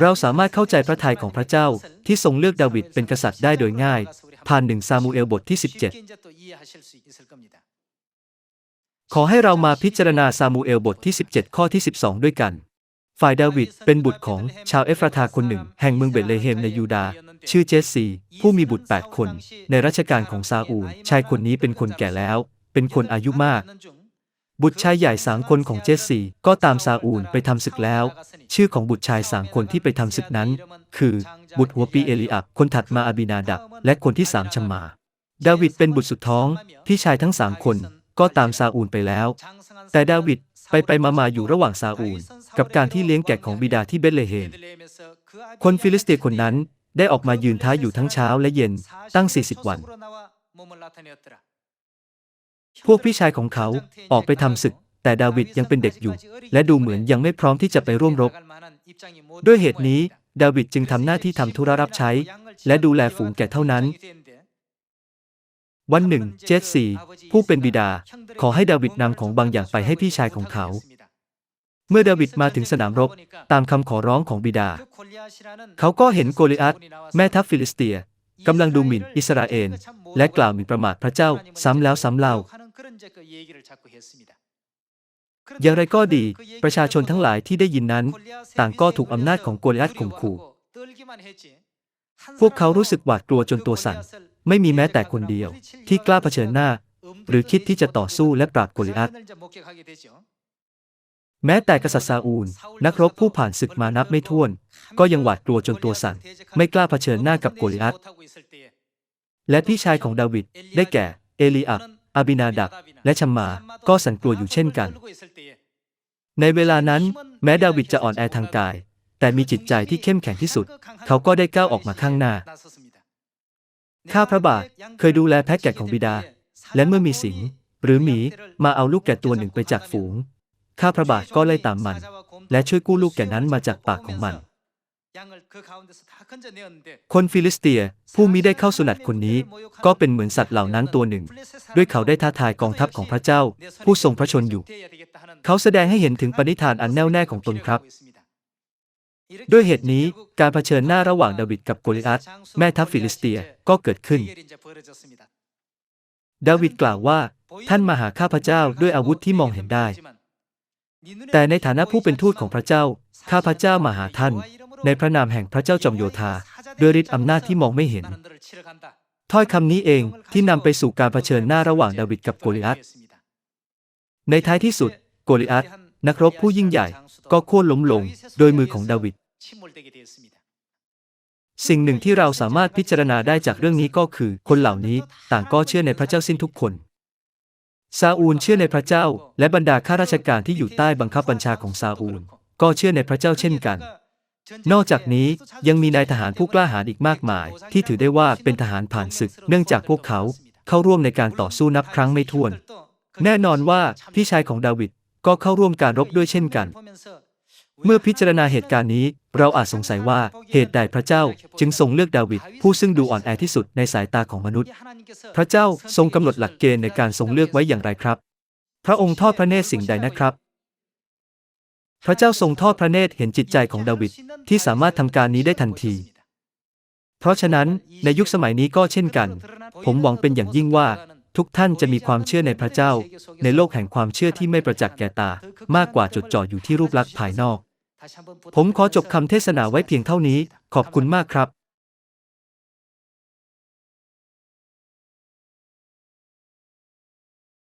เราสามารถเข้าใจพระทัยของพระเจ้าที่ทรงเลือกดาวิดเป็นกษัตริย์ได้โดยง่าย ผ่านหนึ่งซามูเอลบทที่ 17 ขอให้เรามาพิจารณาซามูเอลบทที่ 17 ข้อที่ 12 ด้วยกัน ฝ่ายดาวิดเป็นบุตรของชาวเอฟราทาคนหนึ่ง แห่งเมืองเบธเลเฮมในยูดาห์ชื่อเจสซี ผู้มีบุตร 8 คน ในรัชกาลของซาอูลชายคนนี้เป็นคนแก่แล้ว เป็นคนอายุมาก บุตรชายใหญ่สามคนของเจสซีก็ตามซาอูลไปทำศึกแล้ว ชื่อของบุตรชายสามคนที่ไปทำศึกนั้น คือ บุตรหัวปีเอลีอับคนถัดมาอาบินาดับและคนที่สามชัมมา ดาวิดเป็นบุตรสุดท้อง พี่ชายทั้งสามคนก็ตามซาอูลไปแล้ว แต่ดาวิดไปไปมามาอยู่ระหว่างซาอูล กับการที่เลี้ยงแกะของบิดาที่เบธเลเฮม คนฟิลิสเตียคนนั้นได้ออกมายืนท้าอยู่ทั้งเช้าและเย็นตั้ง 40 วัน พวกพี่ชายของเขาออกไปทำศึก แต่ดาวิดยังเป็นเด็กอยู่ และดูเหมือนยังไม่พร้อมที่จะไปร่วมรบ ด้วยเหตุนี้ ดาวิดจึงทำหน้าที่ทำธุระรับใช้ และดูแลฝูงแกะเท่านั้น วันหนึ่ง เจสซีผู้เป็นบิดา ขอให้ดาวิดนำของบางอย่างไปให้พี่ชายของเขา เมื่อดาวิดมาถึงสนามรบ ตามคำขอร้องของบิดา เขาก็เห็นโกลิอัตแม่ทัพฟิลิสเตียกำลังดูหมิ่นอิสราเอลและกล่าวหมิ่นประมาทพระเจ้าซ้ำแล้วซ้ำเล่า อย่างไรก็ดี ประชาชนทั้งหลายที่ได้ยินนั้น ต่างก็ถูกอำนาจของโกลิอัตข่มขู่ พวกเขารู้สึกหวาดกลัวจนตัวสั่น ไม่มีแม้แต่คนเดียว ที่กล้าเผชิญหน้า หรือคิดที่จะต่อสู้และปราบโกลิอัตแม้แต่กษัตริย์ซาอูล นักรบผู้ผ่านศึกมานับไม่ถ้วน ก็ยังหวาดกลัวจนตัวสั่น ไม่กล้าเผชิญหน้ากับโกลิอัตและพี่ชายของดาวิดได้แก่ เอลีอับ อาบินาดับและชัมมาก็สั่นกลัวอยู่เช่นกัน ในเวลานั้น แม้ดาวิดจะอ่อนแอทางกาย แต่มีจิตใจที่เข้มแข็งที่สุด เขาก็ได้ก้าวออกมาข้างหน้า ข้าพระบาทเคยดูแลแพะแกะของบิดา และเมื่อมีสิงห์หรือหมีมาเอาลูกแกะตัวหนึ่งไปจากฝูง ข้าพระบาทก็ไล่ตามมัน และช่วยกู้ลูกแกะนั้นมาจากปากของมัน คนฟิลิสเตียผู้มิได้เข้าสุนัตคนนี้ ก็เป็นเหมือนสัตว์เหล่านั้นตัวหนึ่ง ด้วยเขาได้ท้าทายกองทัพของพระเจ้า ผู้ทรงพระชนอยู่ เขาแสดงให้เห็นถึงปณิธานอันแน่วแน่ของตนครับ ด้วยเหตุนี้การเผชิญหน้าระหว่างดาวิดกับโกลิอัตแม่ทัพฟิลิสเตียก็เกิดขึ้น ดาวิดกล่าวว่าท่านมาหาข้าพเจ้าด้วยอาวุธที่มองเห็นได้ แต่ในฐานะผู้เป็นทูตของพระเจ้า ข้าพเจ้ามาหาท่าน ในพระนามแห่งพระเจ้าจอมโยธาด้วยฤทธิ์อำนาจที่มองไม่เห็น ถ้อยคำนี้เองที่นำไปสู่การเผชิญหน้าระหว่างดาวิดกับโกลิอัตในท้ายที่สุด โกลิอัตนักรบผู้ยิ่งใหญ่ก็โค่นล้มลงโดยมือของดาวิดสิ่งหนึ่งที่เราสามารถพิจารณาได้จากเรื่องนี้ก็คือ คนเหล่านี้ต่างก็เชื่อในพระเจ้าสิ้นทุกคน ซาอูลเชื่อในพระเจ้า และบรรดาข้าราชการที่อยู่ใต้บังคับบัญชาของซาอูล ก็เชื่อในพระเจ้าเช่นกัน นอกจากนี้ยังมีนายทหารผู้กล้าหาญอีกมากมาย ที่ถือได้ว่าเป็นทหารผ่านศึก เนื่องจากพวกเขาเข้าร่วมในการต่อสู้นับครั้งไม่ถ้วน แน่นอนว่าพี่ชายของดาวิดก็เข้าร่วมการรบด้วยเช่นกัน เมื่อพิจารณาเหตุการณ์นี้ เราอาจสงสัยว่าเหตุใดพระเจ้าจึงทรงเลือกดาวิดผู้ซึ่งดูอ่อนแอที่สุดในสายตาของมนุษย์ พระเจ้าทรงกำหนดหลักเกณฑ์ในการทรงเลือกไว้อย่างไรครับ พระองค์ทอดพระเนตรสิ่งใดนะครับ พระเจ้าทรงทอดพระเนตรเห็นจิตใจของดาวิดที่สามารถทำการนี้ได้ทันที เพราะฉะนั้นในยุคสมัยนี้ก็เช่นกัน ผมหวังเป็นอย่างยิ่งว่าทุกท่านจะมีความเชื่อในพระเจ้า ในโลกแห่งความเชื่อที่ไม่ประจักษ์แก่ตา มากกว่าจดจ่ออยู่ที่รูปลักษณ์ภายนอก ผมขอจบคำเทศนาไว้เพียงเท่านี้ ขอบคุณมากครับ